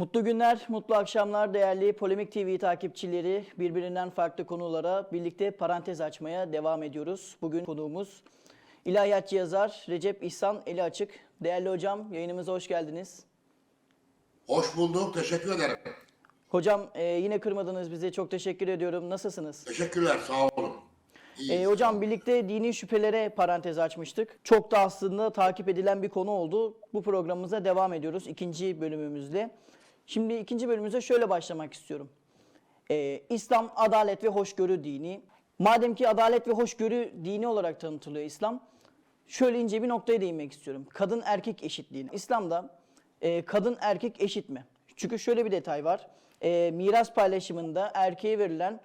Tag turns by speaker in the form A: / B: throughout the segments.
A: Mutlu günler, mutlu akşamlar değerli Polemik TV takipçileri. Birbirinden farklı konulara birlikte parantez açmaya devam ediyoruz. Bugün konuğumuz ilahiyatçı yazar Recep İhsan Eli Açık. Değerli hocam yayınımıza hoş geldiniz.
B: Hoş bulduk. Teşekkür ederim.
A: Hocam e, yine kırmadınız bizi. Çok teşekkür ediyorum. Nasılsınız?
B: Teşekkürler. Sağ olun.
A: E, hocam birlikte dini şüphelere parantez açmıştık. Çok da aslında takip edilen bir konu oldu. Bu programımıza devam ediyoruz ikinci bölümümüzle. Şimdi ikinci bölümümüze şöyle başlamak istiyorum. E, İslam adalet ve hoşgörü dini. Madem ki adalet ve hoşgörü dini olarak tanıtılıyor İslam, şöyle ince bir noktaya değinmek istiyorum. Kadın erkek eşitliğini. İslam'da e, kadın erkek eşit mi? Çünkü şöyle bir detay var. E, miras paylaşımında erkeğe verilen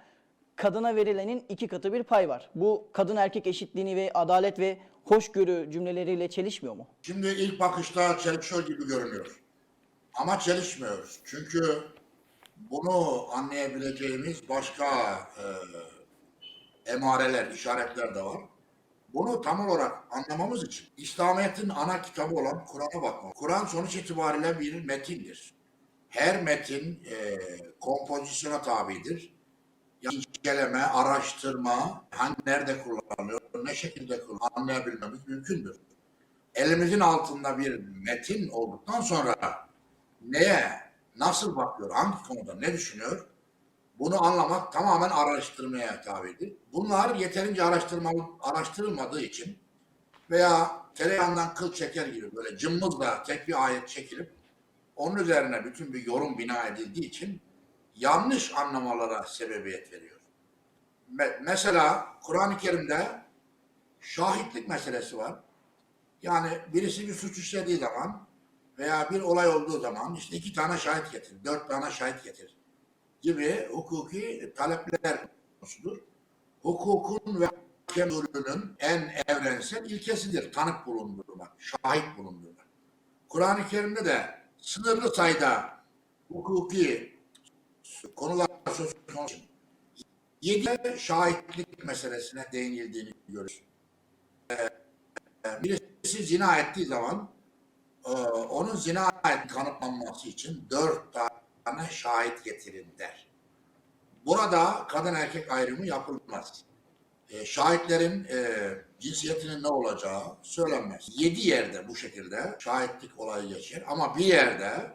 A: kadına verilenin iki katı bir pay var. Bu kadın erkek eşitliğini ve adalet ve hoşgörü cümleleriyle çelişmiyor mu?
B: Şimdi ilk bakışta çelişiyor gibi görünüyor. Ama çelişmiyor. Çünkü bunu anlayabileceğimiz başka e, emareler, işaretler de var. Bunu tam olarak anlamamız için İslamiyet'in ana kitabı olan Kur'an'a bakmak. Kur'an sonuç itibariyle bir metindir. Her metin e, kompozisyona tabidir. Yani inceleme, araştırma, hangi nerede kullanılıyor, ne şekilde kullanılıyor anlayabilmemiz mümkündür. Elimizin altında bir metin olduktan sonra neye, nasıl bakıyor, hangi konuda ne düşünüyor bunu anlamak tamamen araştırmaya tabidir. Bunlar yeterince araştırma, araştırılmadığı için veya tereyağından kıl çeker gibi böyle cımbızla tek bir ayet çekilip onun üzerine bütün bir yorum bina edildiği için yanlış anlamalara sebebiyet veriyor. Me- mesela Kur'an-ı Kerim'de şahitlik meselesi var. Yani birisi bir suç işlediği zaman veya bir olay olduğu zaman işte iki tane şahit getir, dört tane şahit getir gibi hukuki talepler konusudur. Hukukun ve hakemlülüğünün en evrensel ilkesidir. Tanık bulundurmak, şahit bulundurmak. Kur'an-ı Kerim'de de sınırlı sayıda hukuki konular söz konusu. Yedi şahitlik meselesine değinildiğini görüyoruz. Ee, birisi zina ettiği zaman e, onun zina et kanıtlanması için dört tane şahit getirin der. Burada kadın erkek ayrımı yapılmaz. E, şahitlerin e, cinsiyetinin ne olacağı söylenmez. Yedi yerde bu şekilde şahitlik olayı geçer ama bir yerde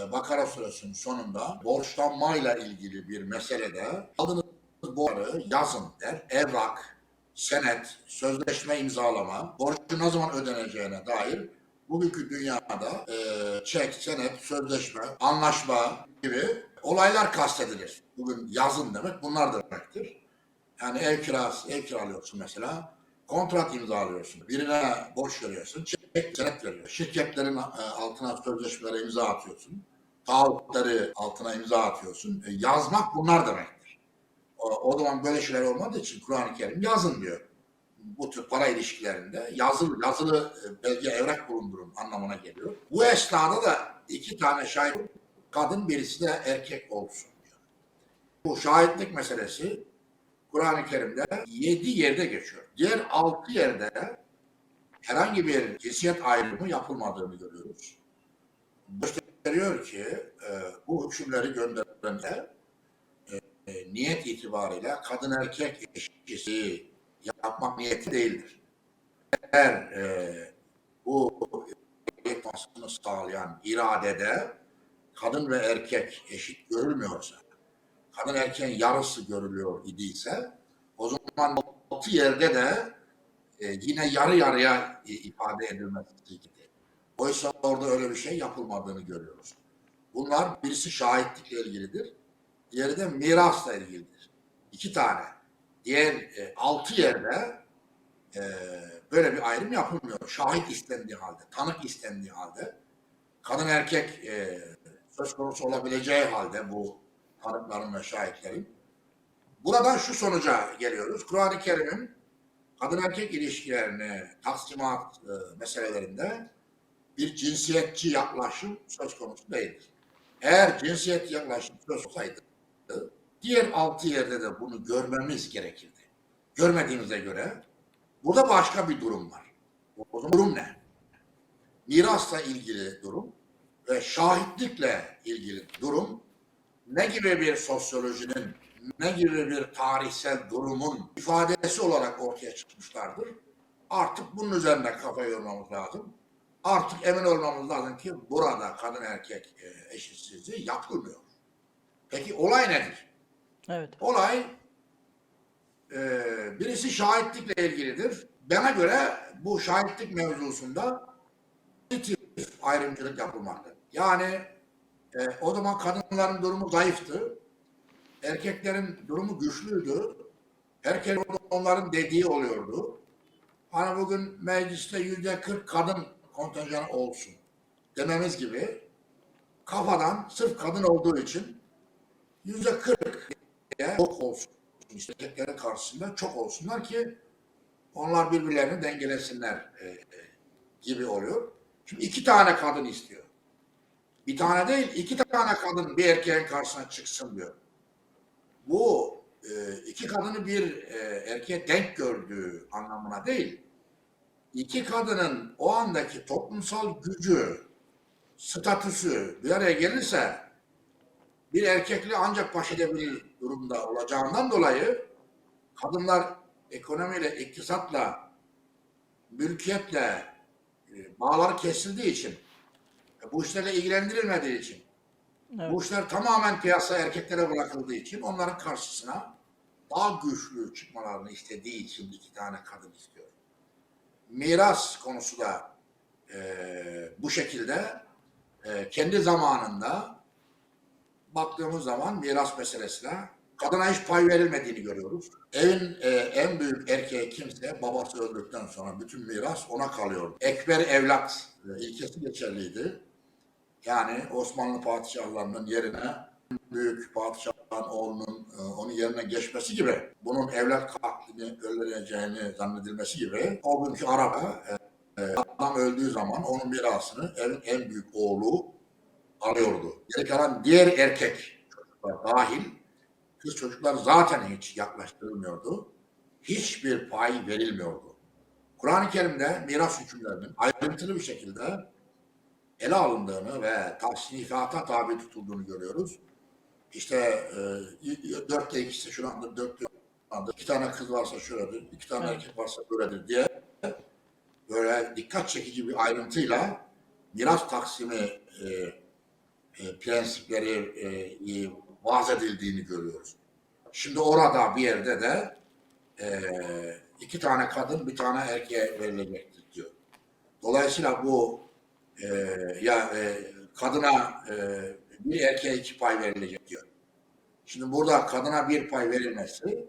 B: e, Bakara suresinin sonunda borçlanmayla ilgili bir meselede aldığınız borçları yazın der. Evrak, senet, sözleşme imzalama, borcun ne zaman ödeneceğine dair bugünkü dünyada e, çek, senet, sözleşme, anlaşma gibi olaylar kastedilir. Bugün yazın demek bunlar demektir. Yani ev kirası, ev kiralıyorsun mesela. Kontrat imzalıyorsun. Birine borç veriyorsun. Çek, senet veriyor. Şirketlerin e, altına sözleşmelere imza atıyorsun. Taahhütleri altına imza atıyorsun. E, yazmak bunlar demektir. O, o zaman böyle şeyler olmadığı için Kur'an-ı Kerim yazın diyor. Bu tür para ilişkilerinde yazılı, yazılı e, belge evrak bulundurun anlamına geliyor. Bu esnada da iki tane şahit kadın birisi de erkek olsun diyor. Bu şahitlik meselesi Kur'an-ı Kerim'de yedi yerde geçiyor. Diğer altı yerde herhangi bir cinsiyet ayrımı yapılmadığını görüyoruz. Gösteriyor ki e, bu hükümleri gönderen e, e, niyet itibariyle kadın erkek eşitliği yapmak niyeti değildir. Eğer e, bu yapmasını sağlayan iradede kadın ve erkek eşit görülmüyorsa, kadın erkeğin yarısı görülüyor idiyse, o zaman altı yerde de e, yine yarı yarıya e, ifade edilmesi gerekir. Oysa orada öyle bir şey yapılmadığını görüyoruz. Bunlar birisi şahitlikle ilgilidir, diğeri de mirasla ilgilidir. İki tane. Diğer e, altı yerde e, böyle bir ayrım yapılmıyor. Şahit istendiği halde, tanık istendiği halde, kadın erkek e, söz konusu olabileceği halde bu tanıkların ve şahitlerin. Buradan şu sonuca geliyoruz. Kur'an-ı Kerim'in kadın erkek ilişkilerini taksimat e, meselelerinde bir cinsiyetçi yaklaşım söz konusu değildir. Eğer cinsiyet yaklaşım söz olsaydı diğer altı yerde de bunu görmemiz gerekirdi. Görmediğimize göre burada başka bir durum var. O zaman durum ne? Mirasla ilgili durum ve şahitlikle ilgili durum ne gibi bir sosyolojinin, ne gibi bir tarihsel durumun ifadesi olarak ortaya çıkmışlardır. Artık bunun üzerine kafa yormamız lazım. Artık emin olmamız lazım ki burada kadın erkek e, eşitsizliği yapılmıyor. Peki olay nedir?
A: Evet.
B: Olay e, birisi şahitlikle ilgilidir. Bana göre bu şahitlik mevzusunda pozitif ayrımcılık yapılmaktadır. Yani e, o zaman kadınların durumu zayıftı. Erkeklerin durumu güçlüydü. Herkes onların dediği oluyordu. Hani bugün mecliste yüzde 40 kadın kontenjanı olsun dememiz gibi kafadan sırf kadın olduğu için yüzde 40 diye çok olsun. İşte erkeklerin karşısında çok olsunlar ki onlar birbirlerini dengelesinler e, e, gibi oluyor. Şimdi iki tane kadın istiyor. Bir tane değil, iki tane kadın bir erkeğin karşısına çıksın diyor. Bu e, iki kadını bir e, erkeğe denk gördüğü anlamına değil. İki kadının o andaki toplumsal gücü, statüsü bir araya gelirse bir erkekle ancak baş edebilir durumda olacağından dolayı kadınlar ekonomiyle, iktisatla, mülkiyetle e, bağları kesildiği için, e, bu işlerle ilgilendirilmediği için,
A: Evet.
B: bu işler tamamen piyasa erkeklere bırakıldığı için onların karşısına daha güçlü çıkmalarını istediği için iki tane kadın istiyor. Miras konusu da e, bu şekilde e, kendi zamanında baktığımız zaman miras meselesine kadına hiç pay verilmediğini görüyoruz. Evin e, en büyük erkeği kimse babası öldükten sonra bütün miras ona kalıyor. Ekber evlat e, ilkesi geçerliydi. Yani Osmanlı padişahlarının yerine büyük padişahın oğlunun e, onun yerine geçmesi gibi bunun evlat katlini önleneceğini zannedilmesi gibi o günkü araba e, e, adam öldüğü zaman onun mirasını evin en büyük oğlu alıyordu. Geri kalan diğer erkek çocuklar dahil kız çocuklar zaten hiç yaklaştırılmıyordu. Hiçbir pay verilmiyordu. Kur'an-ı Kerim'de miras hükümlerinin ayrıntılı bir şekilde ele alındığını ve tasnifata tabi tutulduğunu görüyoruz. İşte e, dörtte ikisi şu anda dörtte anda iki tane kız varsa şöyledir, iki tane
A: Evet.
B: erkek varsa böyledir diye böyle dikkat çekici bir ayrıntıyla miras taksimi e, e, prensipleri e, vaaz edildiğini görüyoruz. Şimdi orada bir yerde de e, iki tane kadın bir tane erkeğe verilecektir diyor. Dolayısıyla bu e, ya e, kadına e, bir erkeğe iki pay verilecek diyor. Şimdi burada kadına bir pay verilmesi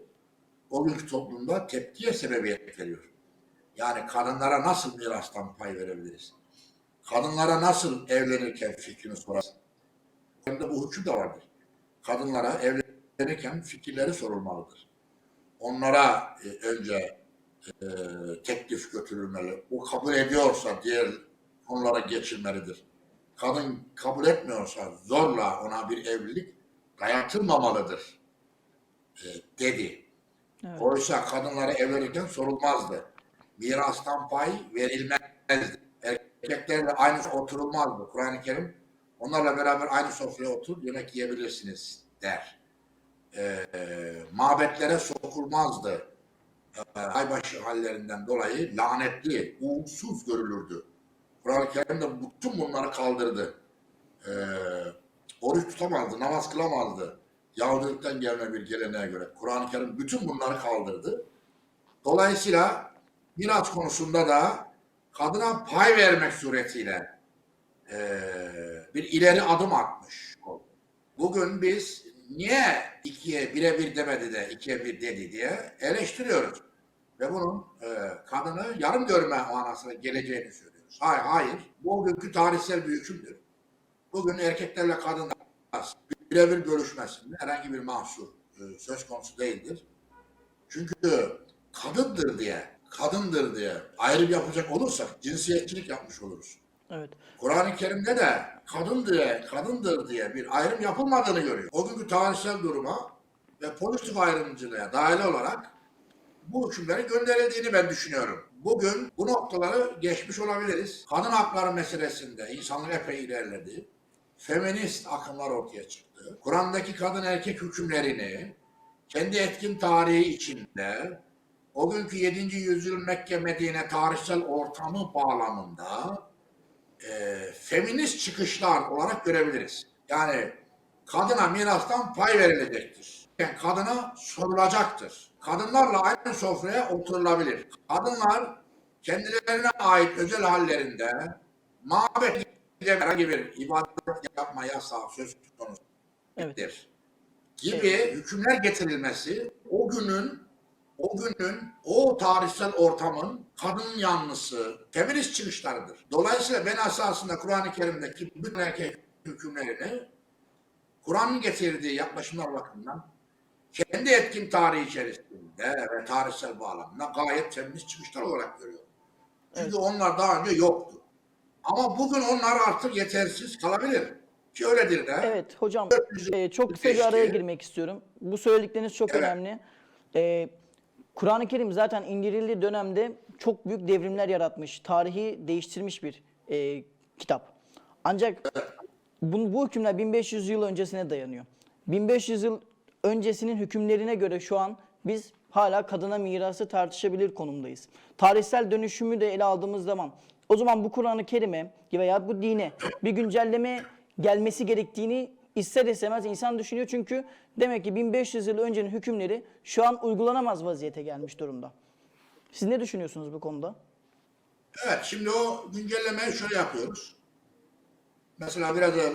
B: o günkü toplumda tepkiye sebebiyet veriyor. Yani kadınlara nasıl mirastan pay verebiliriz? Kadınlara nasıl evlenirken fikrini sorarsın? Hem de bu hüküm de vardır. Kadınlara evlenirken fikirleri sorulmalıdır. Onlara e, önce e, teklif götürülmeli. O kabul ediyorsa diğer konulara geçilmelidir. Kadın kabul etmiyorsa zorla ona bir evlilik dayatılmamalıdır e, dedi.
A: Evet.
B: Oysa kadınlara evlenirken sorulmazdı. Mirastan pay verilmezdi. Erkeklerle aynı oturulmazdı. Kur'an-ı Kerim onlarla beraber aynı sofraya otur yemek yiyebilirsiniz der. Ee, mabetlere sokulmazdı. Ee, aybaşı hallerinden dolayı lanetli, uğursuz görülürdü. Kur'an-ı Kerim de bütün bunları kaldırdı. Ee, oruç tutamazdı, namaz kılamazdı. Yahudilikten gelme bir geleneğe göre. Kur'an-ı Kerim bütün bunları kaldırdı. Dolayısıyla miras konusunda da kadına pay vermek suretiyle eee, bir ileri adım atmış. Bugün biz niye ikiye bire bir demedi de ikiye bir dedi diye eleştiriyoruz. Ve bunun eee, kadını yarım görme manasına geleceğini söylüyoruz. Hayır, hayır. Bu bugünkü tarihsel bir hükümdür. Bugün erkeklerle kadınlar birebir görüşmesinde herhangi bir mahsur e, söz konusu değildir. Çünkü kadındır diye, kadındır diye ayrım yapacak olursak cinsiyetçilik yapmış oluruz.
A: Evet.
B: Kur'an-ı Kerim'de de kadın diye, kadındır diye bir ayrım yapılmadığını görüyor. O günkü tarihsel duruma ve pozitif ayrımcılığa dahil olarak bu hükümlerin gönderildiğini ben düşünüyorum. Bugün bu noktaları geçmiş olabiliriz. Kadın hakları meselesinde insanlık epey ilerledi. feminist akımlar ortaya çıktı. Kur'an'daki kadın erkek hükümlerini kendi etkin tarihi içinde o günkü 7. yüzyıl Mekke Medine tarihsel ortamı bağlamında e, feminist çıkışlar olarak görebiliriz. Yani kadına mirastan pay verilecektir. Yani kadına sorulacaktır. Kadınlarla aynı sofraya oturulabilir. Kadınlar kendilerine ait özel hallerinde mabet herhangi bir ibadet yapma yasağı söz konusu
A: Evet.
B: gibi hükümler getirilmesi o günün o günün o tarihsel ortamın kadın yanlısı feminist çıkışlarıdır. Dolayısıyla ben esasında Kur'an-ı Kerim'deki bütün erkek hükümlerini Kur'an'ın getirdiği yaklaşımlar bakımından kendi etkin tarihi içerisinde ve tarihsel bağlamda gayet feminist çıkışlar olarak görüyorum. Çünkü
A: Evet.
B: onlar daha önce yoktu. Ama bugün onlar artık yetersiz kalabilir. Ki öyledir de.
A: Evet hocam e, çok kısa bir araya girmek istiyorum. Bu söyledikleriniz çok
B: Evet.
A: önemli. E, Kur'an-ı Kerim zaten indirildiği dönemde çok büyük devrimler yaratmış, tarihi değiştirmiş bir e, kitap. Ancak bu, bu hükümler 1500 yıl öncesine dayanıyor. 1500 yıl öncesinin hükümlerine göre şu an biz hala kadına mirası tartışabilir konumdayız. Tarihsel dönüşümü de ele aldığımız zaman o zaman bu Kur'an-ı Kerim'e veya bu dine bir güncelleme gelmesi gerektiğini ister istemez insan düşünüyor. Çünkü demek ki 1500 yıl öncenin hükümleri şu an uygulanamaz vaziyete gelmiş durumda. Siz ne düşünüyorsunuz bu konuda?
B: Evet, şimdi o güncellemeyi şöyle yapıyoruz. Mesela biraz da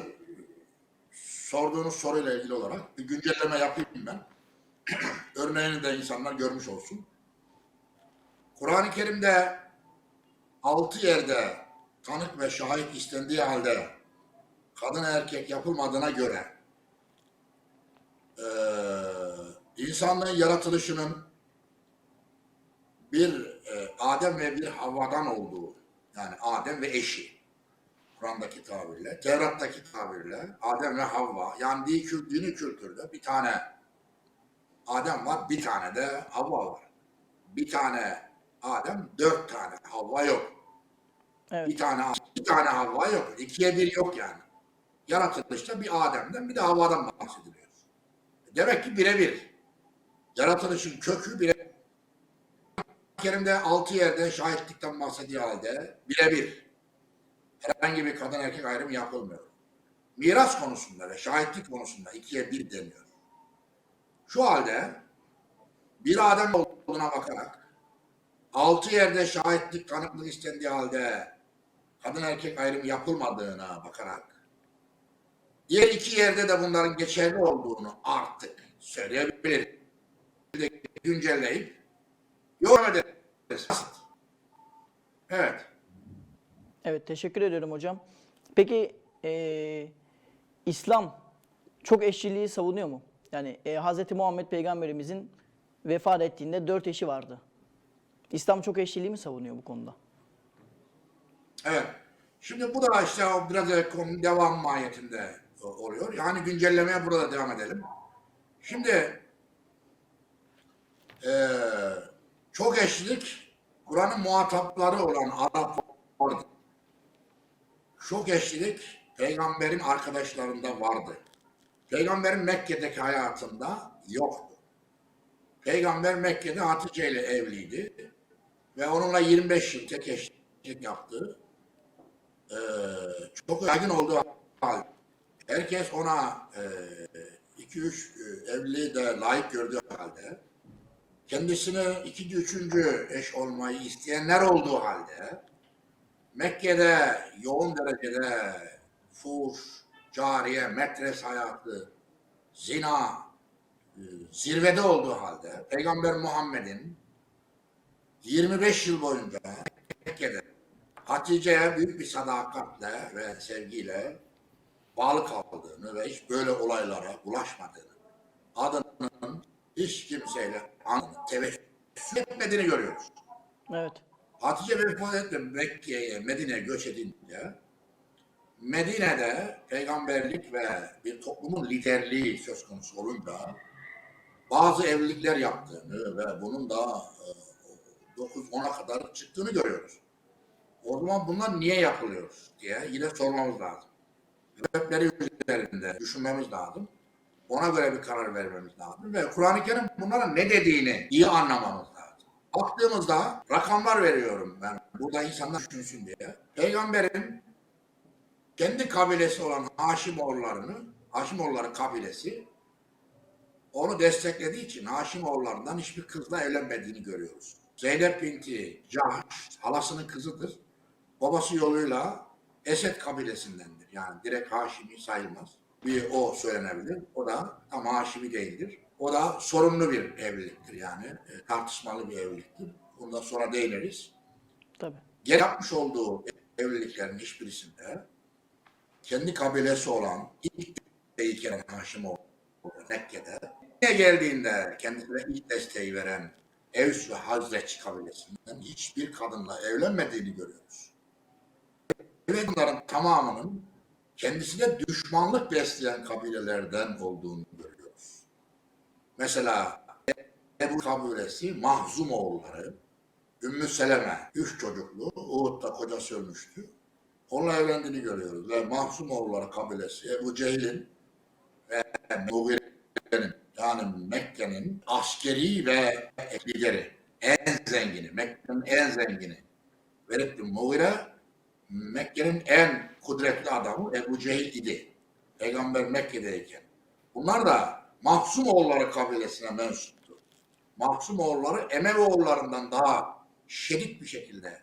B: sorduğunuz soruyla ilgili olarak bir güncelleme yapayım ben. Örneğini de insanlar görmüş olsun. Kur'an-ı Kerim'de altı yerde tanık ve şahit istendiği halde kadın erkek yapılmadığına göre eee insanlığın yaratılışının bir e, Adem ve bir Havva'dan olduğu yani Adem ve eşi Kur'an'daki tabirle, Tevrat'taki tabirle Adem ve Havva yani dini, kül- dini kültürde bir tane Adem var, bir tane de Havva var. Bir tane Adem, dört tane Havva yok.
A: Evet.
B: Bir tane bir tane Havva yok. İkiye bir yok yani. Yaratılışta bir Adem'den bir de Havva'dan bahsediliyor. Demek ki birebir. Yaratılışın kökü bire Kerim'de altı yerde şahitlikten bahsediyor halde birebir herhangi bir kadın erkek ayrımı yapılmıyor. Miras konusunda ve şahitlik konusunda ikiye bir deniyor. Şu halde bir Adem olduğuna bakarak altı yerde şahitlik tanıklık istendiği halde kadın erkek ayrımı yapılmadığına bakarak diğer iki yerde de bunların geçerli olduğunu artık söyleyebiliriz. Güncelleyip yorum ederiz. Evet.
A: Evet teşekkür ediyorum hocam. Peki eee, İslam çok eşliliği savunuyor mu? Yani e, Hz. Muhammed Peygamberimizin vefat ettiğinde dört eşi vardı. İslam çok eşliliği mi savunuyor bu konuda?
B: Evet. Şimdi bu da işte biraz devam mahiyetinde oluyor. Yani güncellemeye burada devam edelim. Şimdi eee, çok eşlilik Kur'an'ın muhatapları olan Arap vardı. Çok eşlilik peygamberin arkadaşlarında vardı. Peygamberin Mekke'deki hayatında yoktu. Peygamber Mekke'de Hatice ile evliydi ve onunla 25 yıl tek eşlik yaptı. Ee, çok yaygın olduğu halde herkes ona 2-3 evliliği de layık gördüğü halde kendisine ikinci, üçüncü eş olmayı isteyenler olduğu halde Mekke'de yoğun derecede fuş, cariye, metres hayatı, zina e, zirvede olduğu halde Peygamber Muhammed'in 25 yıl boyunca Mekke'de Hatice'ye büyük bir sadakatle ve sevgiyle bağlı kaldığını ve hiç böyle olaylara bulaşmadığını, adının hiç kimseyle teveccüh etmediğini görüyoruz.
A: Evet.
B: Hatice vefat etti Mekke'ye, Medine'ye göç edince Medine'de peygamberlik ve bir toplumun liderliği söz konusu olunca bazı evlilikler yaptığını ve bunun da e, 9-10'a kadar çıktığını görüyoruz. O zaman bunlar niye yapılıyor diye yine sormamız lazım. Sebepleri üzerinde düşünmemiz lazım. Ona göre bir karar vermemiz lazım. Ve Kur'an-ı Kerim bunların ne dediğini iyi anlamamız lazım. Baktığımızda rakamlar veriyorum ben. Burada insanlar düşünsün diye. Peygamberin kendi kabilesi olan Haşimoğullarını, Haşimoğulları kabilesi onu desteklediği için Haşimoğullarından hiçbir kızla evlenmediğini görüyoruz. Zeynep binti Cahş halasının kızıdır. Babası yoluyla Esed kabilesindendir. Yani direkt Haşimi sayılmaz. Bir o söylenebilir. O da tam Haşimi değildir. O da sorunlu bir evliliktir yani. e, tartışmalı bir evliliktir. Bundan sonra değiniriz.
A: Tabii.
B: Gel yapmış olduğu evliliklerin hiçbirisinde kendi kabilesi olan ilk desteği gelen Haşimoğlu Mekke'de Mekke'ye geldiğinde kendisine ilk desteği veren Evs ve Hazreç kabilesinden hiçbir kadınla evlenmediğini görüyoruz. Ve bunların tamamının kendisine düşmanlık besleyen kabilelerden olduğunu görüyoruz. Mesela Ebu kabilesi Mahzum oğulları, Ümmü Seleme, üç çocuklu, Uhud'da kocası ölmüştü. Onunla evlendiğini görüyoruz. Ve Mahzum oğulları kabilesi Ebu Cehil'in ve Mughire'nin yani Mekke'nin askeri ve lideri, en zengini, Mekke'nin en zengini. Velid bin Mughire, Mekke'nin en kudretli adamı Ebu Cehil idi. Peygamber Mekke'deyken. Bunlar da Mahsum oğulları kabilesine mensuptu. Mahsum oğulları Emevi oğullarından daha şiddet bir şekilde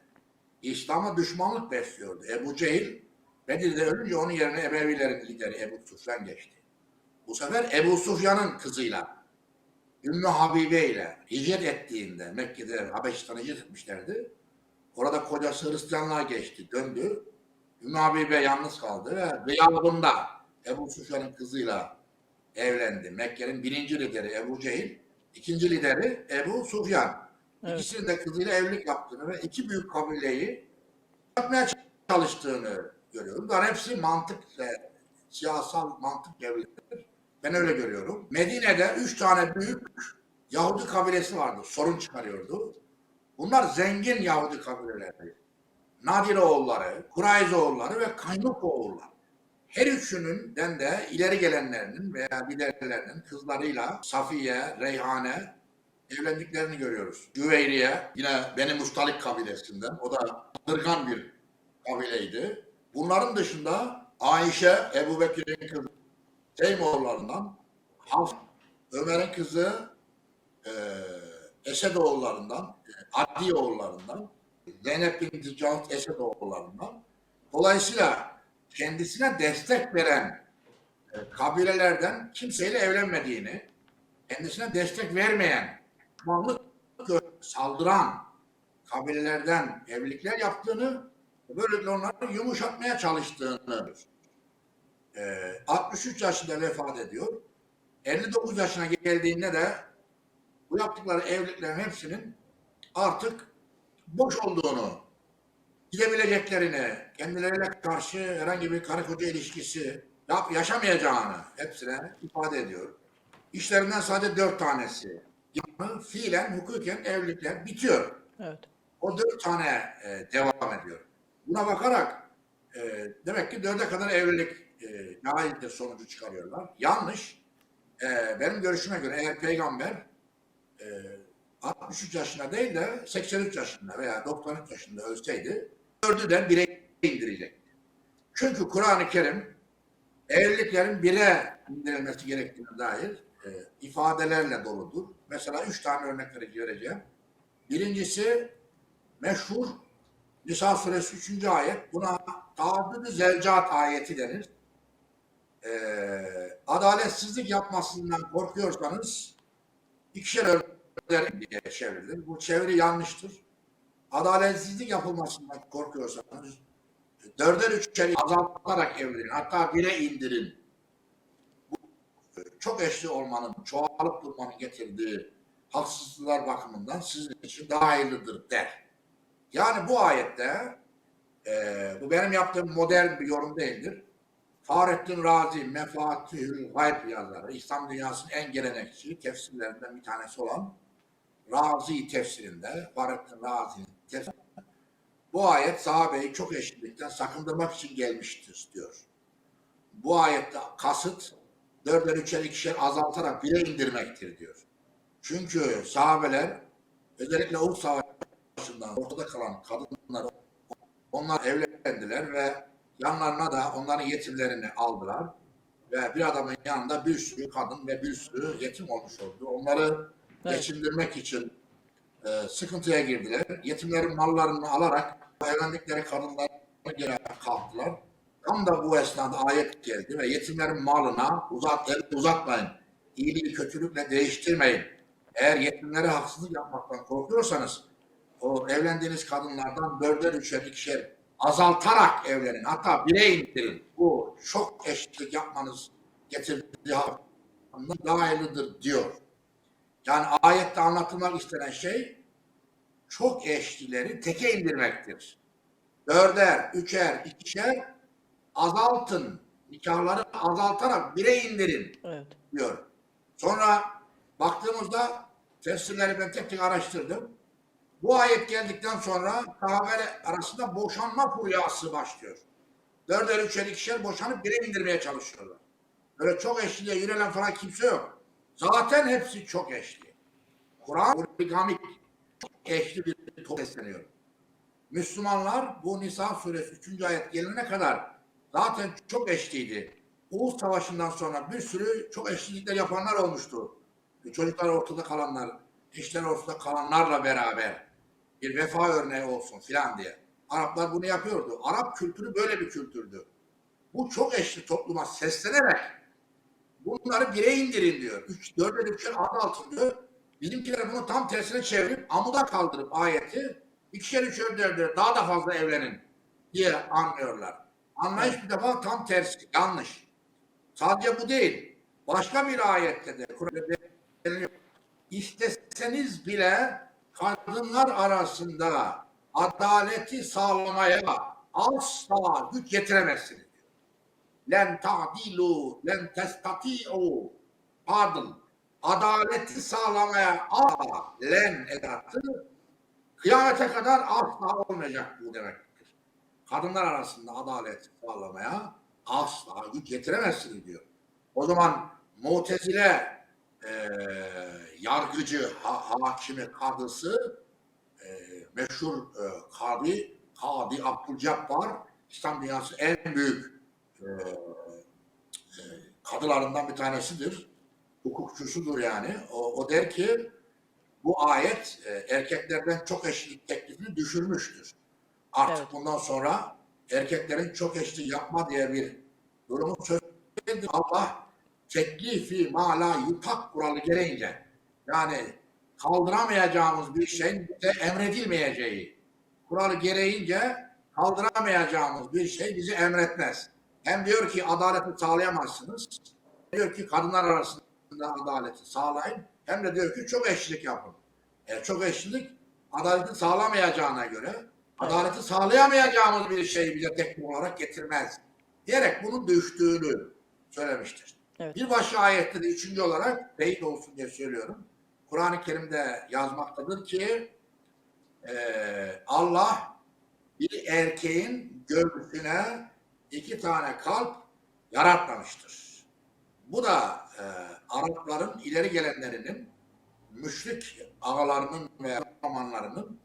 B: İslam'a düşmanlık besliyordu. Ebu Cehil Bedir'de ölünce onun yerine Emevilerin lideri Ebu Sufyan geçti. Bu sefer Ebu Sufyan'ın kızıyla Ümmü Habibe ile hicret ettiğinde Mekke'de Habeşistan'a hicret etmişlerdi. Orada kocası Hristiyanlığa geçti, döndü. Ümmü Habibe yalnız kaldı ve gıyabında Ebu Sufyan'ın kızıyla evlendi. Mekke'nin birinci lideri Ebu Cehil, ikinci lideri Ebu Sufyan.
A: Evet.
B: İkisinin de kızıyla evlilik yaptığını ve iki büyük kabileyi yapmaya çalıştığını görüyoruz. Bunlar hepsi mantık ve siyasal mantık devletleri. Ben öyle görüyorum. Medine'de üç tane büyük Yahudi kabilesi vardı. Sorun çıkarıyordu. Bunlar zengin Yahudi kabileleri. Nadir oğulları, Kurayz oğulları ve Kaynuk oğulları. Her üçününden de ileri gelenlerinin veya liderlerinin kızlarıyla Safiye, Reyhane evlendiklerini görüyoruz. Cüveyriye yine Beni Mustalik kabilesinden. O da Adırgan bir kabileydi. Bunların dışında Ayşe, Ebu Bekir'in kızı Teymoğullarından, Hafs, Ömer'in kızı e, Esedoğullarından, e, Adi oğullarından, Zeynep binti Cahit Esedoğullarından. Dolayısıyla kendisine destek veren e, kabilelerden kimseyle evlenmediğini, kendisine destek vermeyen, gö- saldıran kabilelerden evlilikler yaptığını, böylelikle onları yumuşatmaya çalıştığını e, 63 yaşında vefat ediyor. 59 yaşına geldiğinde de bu yaptıkları evliliklerin hepsinin artık boş olduğunu, gidebileceklerini, kendileriyle karşı herhangi bir karı koca ilişkisi yap, yaşamayacağını hepsine ifade ediyor. İşlerinden sadece dört tanesi. Yani fiilen, hukuken evlilikler bitiyor.
A: Evet.
B: O dört tane e, devam ediyor. Buna bakarak e, demek ki dörde kadar evlilik e, sonucu çıkarıyorlar. Yanlış. E, benim görüşüme göre eğer peygamber e, 63 yaşında değil de 83 yaşında veya 93 yaşında ölseydi dördüden bire indirecekti. Çünkü Kur'an-ı Kerim evliliklerin bire indirilmesi gerektiğine dair e, ifadelerle doludur. Mesela üç tane örnek vereceğim. Birincisi meşhur Nisa suresi 3. ayet. Buna tahaddüdü zevcat ayeti denir. Ee, adaletsizlik yapmasından korkuyorsanız ikişer öder diye. Bu çeviri yanlıştır. Adaletsizlik yapılmasından korkuyorsanız dörder üçer azaltarak evlenin. Hatta bire indirin. Bu çok eşli olmanın, çoğalıp durmanın getirdiği haksızlıklar bakımından sizin için daha hayırlıdır der. Yani bu ayette e, bu benim yaptığım modern bir yorum değildir. Fahrettin Razi Mefatihül Gayb yazarı, İslam dünyasının en gelenekçi tefsirlerinden bir tanesi olan Razi tefsirinde, Fahrettin Razi'nin tefsirinde bu ayet sahabeyi çok eşitlikten sakındırmak için gelmiştir diyor. bu ayette kasıt dörder üçer ikişer azaltarak bire indirmektir diyor. Çünkü sahabeler özellikle Uhud Savaşı'ndan ortada kalan kadınlar onlar evlendiler ve yanlarına da onların yetimlerini aldılar. Ve bir adamın yanında bir sürü kadın ve bir sürü yetim olmuş oldu. Onları
A: Evet.
B: geçindirmek için e, sıkıntıya girdiler. Yetimlerin mallarını alarak evlendikleri kadınları geri kalktılar. Tam da bu esnada ayet geldi ve yetimlerin malına uzat, el uzatmayın. İyiliği kötülükle değiştirmeyin. Eğer yetimlere haksızlık yapmaktan korkuyorsanız o evlendiğiniz kadınlardan dörder üçer ikişer azaltarak evlenin. Hatta bire indirin. Bu çok eşitlik yapmanız getirdiği daha hayırlıdır diyor. Yani ayette anlatılmak istenen şey çok eşlileri teke indirmektir. Dörder, üçer, ikişer azaltın. Nikahları azaltarak bire indirin
A: Evet.
B: diyor. Sonra baktığımızda tefsirleri ben tek tek araştırdım. Bu ayet geldikten sonra sahabeler arasında boşanma furyası başlıyor. Dörder, üçer, ikişer boşanıp bire indirmeye çalışıyorlar. Böyle çok eşliğe yönelen falan kimse yok. Zaten hepsi çok eşli. Kur'an poligamik eşli bir toplum besleniyor. Müslümanlar bu Nisa suresi 3. ayet gelene kadar zaten çok eşliydi. Uğuz Savaşı'ndan sonra bir sürü çok eşlilikler yapanlar olmuştu. Çocuklar ortada kalanlar, eşler ortada kalanlarla beraber bir vefa örneği olsun filan diye. Araplar bunu yapıyordu. Arap kültürü böyle bir kültürdü. Bu çok eşli topluma seslenerek bunları bire indirin diyor. Üç, dörde üçer adı altın diyor. Bizimkiler bunu tam tersine çevirip amuda kaldırıp ayeti ikişer üçer dörder daha da fazla evlenin diye anlıyorlar. Anlayış bir defa tam tersi, yanlış. Sadece bu değil. Başka bir ayette de Kur'an'da deniliyor. İsteseniz bile kadınlar arasında adaleti sağlamaya asla güç yetiremezsiniz. Len ta'dilu, len testati'u adl. Adaleti sağlamaya asla len edatı kıyamete kadar asla olmayacak bu demektir. Kadınlar arasında adalet sağlamaya asla güç yetiremezsiniz diyor. O zaman Mutezile e, yargıcı, ha, hakimi, kadısı e, meşhur e, kadı, Kadı Abdülcabbar İslam dünyası en büyük e, e, kadılarından bir tanesidir. Hukukçusudur yani. O, o der ki bu ayet e, erkeklerden çok eşitlik teklifini düşürmüştür. Artık
A: Evet.
B: bundan sonra erkeklerin çok eşitlik yapma diye bir durumu söz. Allah teklifi ma la yutak kuralı gereğince yani kaldıramayacağımız bir şeyin bize emredilmeyeceği kuralı gereğince kaldıramayacağımız bir şey bizi emretmez. Hem diyor ki adaleti sağlayamazsınız. Diyor ki kadınlar arasında adaleti sağlayın. Hem de diyor ki çok eşitlik yapın. E, çok eşitlik adaleti sağlamayacağına göre adaleti sağlayamayacağımız bir şeyi bize teklif olarak getirmez. Diyerek bunun düştüğünü söylemiştir.
A: Evet.
B: Bir başka ayette de üçüncü olarak beyit olsun diye söylüyorum. Kur'an-ı Kerim'de yazmaktadır ki eee, Allah bir erkeğin göğsüne iki tane kalp yaratmamıştır. Bu da eee, Arapların ileri gelenlerinin müşrik ağalarının ve Romanlarının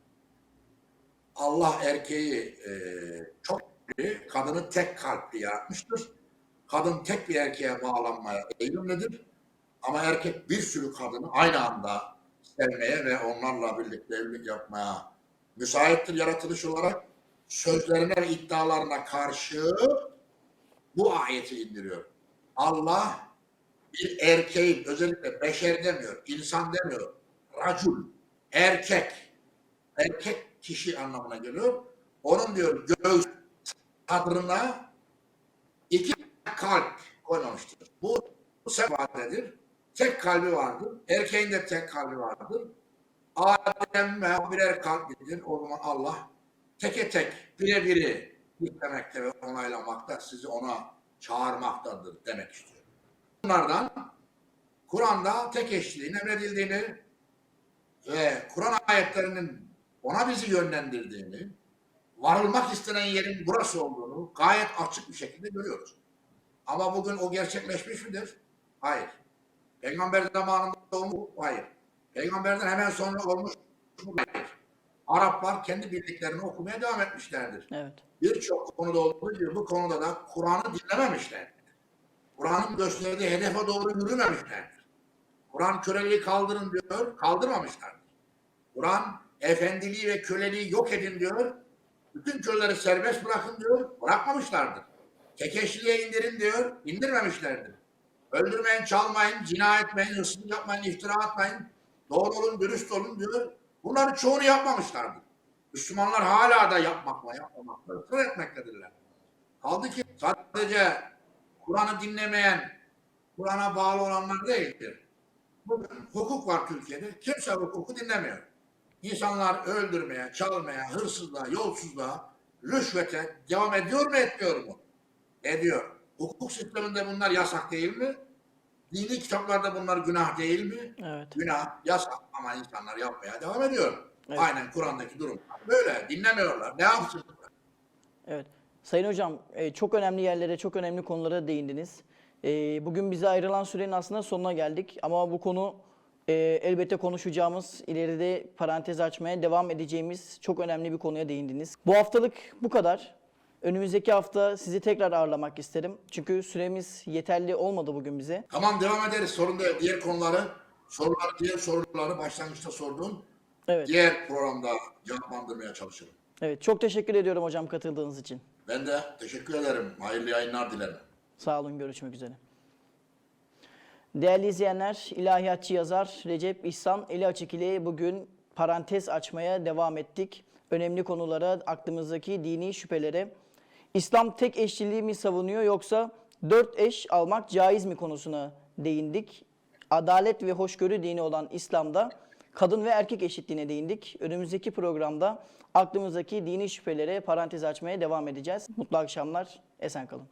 B: Allah erkeği eee, çok kadını tek kalpli yaratmıştır. Kadın tek bir erkeğe bağlanmaya eğilimlidir. Ama erkek bir sürü kadını aynı anda sevmeye ve onlarla birlikte evlilik yapmaya müsaittir yaratılış olarak. Sözlerine ve iddialarına karşı bu ayeti indiriyor. Allah bir erkeğin özellikle beşer demiyor, insan demiyor. Racul, erkek, erkek kişi anlamına geliyor. Onun diyor göğüs kadrına iki kalp koymamıştır. Bu sefadedir. Tek kalbi vardır. Erkeğin de tek kalbi vardır. Adem ve birer kalplidir. O zaman Allah teke tek birebiri istemekte ve onaylamakta sizi ona çağırmaktadır demek istiyor. Bunlardan Kur'an'da tek eşliliğin emredildiğini ve Kur'an ayetlerinin ona bizi yönlendirdiğini, varılmak istenen yerin burası olduğunu gayet açık bir şekilde görüyoruz. Ama bugün o gerçekleşmiş midir? Hayır. Peygamber zamanında olmuş mu? Hayır. Peygamberden hemen sonra olmuş mu? Hayır. Araplar kendi bildiklerini okumaya devam etmişlerdir.
A: Evet.
B: Birçok konuda olduğu gibi bu konuda da Kur'an'ı dinlememişlerdir. Kur'an'ın gösterdiği hedefe doğru yürümemişlerdir. Kur'an köleliği kaldırın diyor, kaldırmamışlardır. Kur'an efendiliği ve köleliği yok edin diyor, bütün köleleri serbest bırakın diyor, bırakmamışlardır. Kekeşliğe indirin diyor, indirmemişlerdir. Öldürmeyin, çalmayın, zina etmeyin, hırsızlık yapmayın, iftira atmayın, doğru olun, dürüst olun diyor. Bunların çoğunu yapmamışlardır. Müslümanlar hala da yapmakla yapmamakla ısrar etmektedirler. Kaldı ki sadece Kur'an'ı dinlemeyen, Kur'an'a bağlı olanlar değildir. Bugün hukuk var Türkiye'de. Kimse hukuku dinlemiyor. İnsanlar öldürmeye, çalmaya, hırsızlığa, yolsuzluğa, rüşvete devam ediyor mu etmiyor mu? Ediyor. Hukuk sisteminde bunlar yasak değil mi? Dini kitaplarda bunlar günah değil mi?
A: Evet.
B: Günah, yasak ama insanlar yapmaya devam ediyor.
A: Evet.
B: Aynen Kur'an'daki durum. Böyle dinlemiyorlar. Ne yapsınlar?
A: Evet. Sayın Hocam e, çok önemli yerlere, çok önemli konulara değindiniz. E, Bugün bize ayrılan sürenin aslında sonuna geldik. Ama bu konu e, elbette konuşacağımız, ileride parantez açmaya devam edeceğimiz çok önemli bir konuya değindiniz. Bu haftalık bu kadar. Önümüzdeki hafta sizi tekrar ağırlamak isterim. Çünkü süremiz yeterli olmadı bugün bize.
B: Tamam devam ederiz. Sorun değil. Diğer konuları, sorular, diğer soruları başlangıçta sorduğun
A: Evet.
B: diğer programda cevaplandırmaya çalışırım.
A: Evet. Çok teşekkür ediyorum hocam katıldığınız için.
B: Ben de teşekkür ederim. Hayırlı yayınlar dilerim.
A: Sağ olun, görüşmek üzere. Değerli izleyenler, ilahiyatçı yazar Recep İhsan Eli Açık ile bugün parantez açmaya devam ettik. Önemli konulara, aklımızdaki dini şüphelere, İslam tek eşliliği mi savunuyor yoksa dört eş almak caiz mi konusuna değindik. Adalet ve hoşgörü dini olan İslam'da kadın ve erkek eşitliğine değindik. Önümüzdeki programda aklımızdaki dini şüphelere parantez açmaya devam edeceğiz. Mutlu akşamlar, esen kalın.